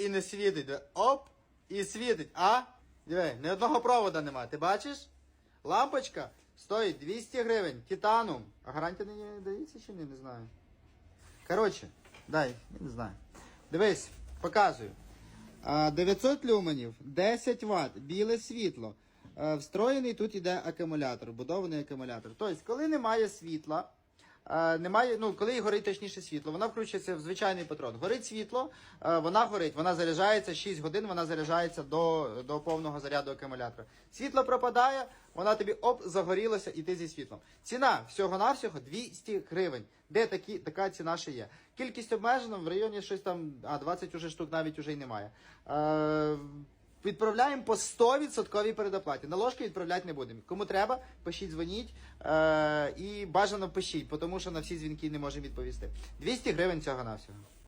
і не світить. Оп, і світить. А? Диви, ні одного провода нема. Ти бачиш? Лампочка стоїть 200 гривень. Титанум. А гарантія не дається чи ні? Не знаю. Коротше, дай, я не знаю. Дивись, показую. 900 люменів, 10 Вт, біле світло. Встроєний тут іде акумулятор, будований акумулятор. Тобто, коли немає світла, немає, ну, коли горить точніше світло, вона включиться в звичайний патрон. Горить світло, е, вона горить, вона заряджається 6 годин, вона заряджається до, до повного заряду акумулятора. Світло пропадає, вона тобі оп, загорілася і ти зі світлом. Ціна всього-навсього 200 гривень. Де такі, така ціна ще є. Кількість обмежена в районі щось там, а 20 уже штук навіть уже й немає. Е, Відправляємо по 100% передоплаті. На ложки відправляти не будемо. Кому треба, пишіть, дзвоніть е, і бажано пишіть, тому що на всі дзвінки не можемо відповісти. 200 гривень цього навсього.